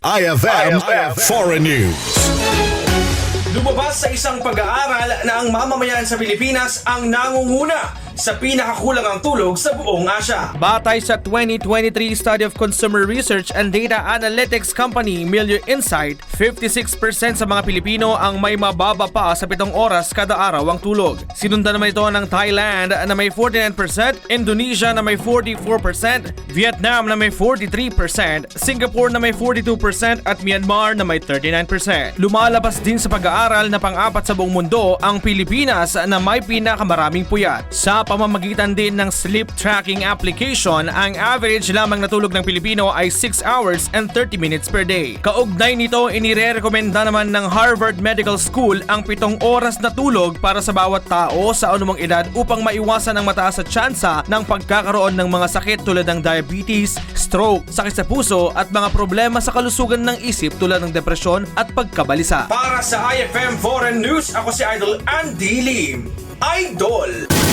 IFM, Foreign News. Lumabas sa isang pag-aaral na ang mamamayan sa Pilipinas ang nangunguna sa pinakakulangang tulog sa buong Asya. Batay sa 2023 study of consumer research and data analytics company Milieu Insight, 56% sa mga Pilipino ang may mababa pa sa 7 oras kada araw ang tulog. Sinundan naman ito ng Thailand na may 49%, Indonesia na may 44%, Vietnam na may 43%, Singapore na may 42% at Myanmar na may 39%. Lumalabas din sa pag-aaral na pang-apat sa buong mundo ang Pilipinas na may pinakamaraming puyat. Sa pamamagitan din ng sleep tracking application, ang average lamang na tulog ng Pilipino ay 6 hours and 30 minutes per day. Kaugnay nito, inirekomenda naman ng Harvard Medical School ang 7 oras na tulog para sa bawat tao sa anumang edad upang maiwasan ang mataas sa tsansa ng pagkakaroon ng mga sakit tulad ng diabetes, stroke, sakit sa puso at mga problema sa kalusugan ng isip tulad ng depresyon at pagkabalisa. Para sa IFM Foreign News, ako si Idol Andy Lim. Idol!